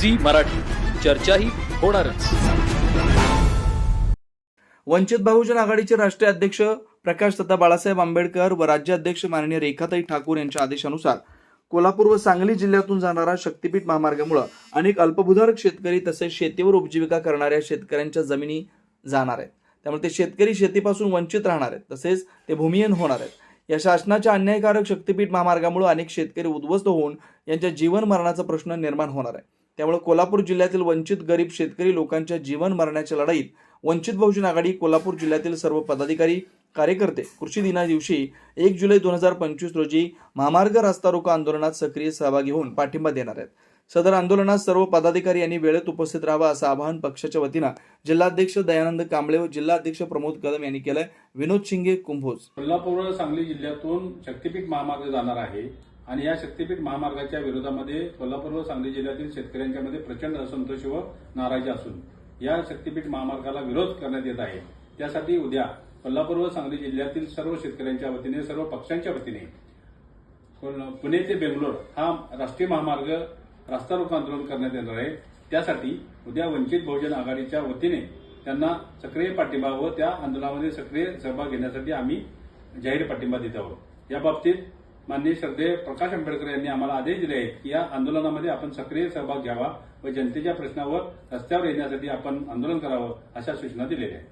Zee Marathi. चर्चाही होणारच. वंचित बहुजन आघाडीचे राष्ट्रीय अध्यक्ष प्रकाश तथा बाळासाहेब आंबेडकर व राज्याध्यक्ष माननीय रेखाताई ठाकूर यांच्या आदेशानुसार कोल्हापूर व सांगली जिल्ह्यातून जाणारा शक्तीपीठ महामार्गामुळे अनेक अल्पभूधारक शेतकरी तसेच शेतीवर उपजीविका करणाऱ्या शेतकऱ्यांच्या जमिनी जाणार आहेत. त्यामुळे ते शेतकरी शेतीपासून वंचित राहणार आहेत. तसेच ते भूमिहीन होणार आहेत. या शासनाच्या अन्यायकारक शक्तीपीठ महामार्गामुळे अनेक शेतकरी उद्ध्वस्त होऊन यांच्या जीवन मरणाचा प्रश्न निर्माण होणार आहे. त्यामुळे कोल्हापूर जिल्ह्यातील वंचित गरीब शेतकरी लोकांच्या जीवन मरण्याच्या लढाईत वंचित बहुजन आघाडी कोल्हापूर जिल्ह्यातील सर्व पदाधिकारी कार्यकर्ते कृषी दिना दिवशी एक जुलै दोन हजार पंचवीस रोजी महामार्ग रस्ता रोको आंदोलनात सक्रिय सहभागी होऊन पाठिंबा देणार आहेत. सदर आंदोलनात सर्व पदाधिकारी यांनी वेळेत उपस्थित राहावं असं आवाहन पक्षाच्या वतीनं जिल्हाध्यक्ष दयानंद कांबळे व जिल्हाध्यक्ष प्रमोद कदम यांनी केलंय. विनोद शिंगे कुंभोज. कोल्हापूर सांगली जिल्ह्यातून शक्तीपीठ महामार्ग जाणार आहे. आणि या शक्तीपीठ महामार्गाच्या विरोधामध्ये कोल्हापूर व सांगली जिल्ह्यातील शेतकऱ्यांच्या मध्ये प्रचंड असंतोष व नाराजी असून या शक्तीपीठ महामार्गाला विरोध करण्यात येत आहे. त्यासाठी उद्या कोल्हापूर व सांगली जिल्ह्यातील सर्व शेतकऱ्यांच्या वतीने सर्व पक्षांच्या वतीने पुणे ते बेंगलोर हा राष्ट्रीय महामार्ग रस्ता रोको आंदोलन करण्यात येणार आहे. त्यासाठी उद्या वंचित बहुजन आघाडीच्या वतीने त्यांना सक्रिय पाठिंबा व त्या आंदोलनामध्ये सक्रिय सहभाग घेण्यासाठी आम्ही जाहीर पाठिंबा देत आहोत. या बाबतीत माननीय श्रद्धेय प्रकाश आंबेडकर यांनी आम्हाला आदेश दिले आहेत की या आंदोलनामध्ये आपण सक्रिय सहभाग घ्यावा व जनतेच्या प्रश्नावर रस्त्यावर येण्यासाठी आपण आंदोलन करावं अशा सूचना दिलेल्या आहेत.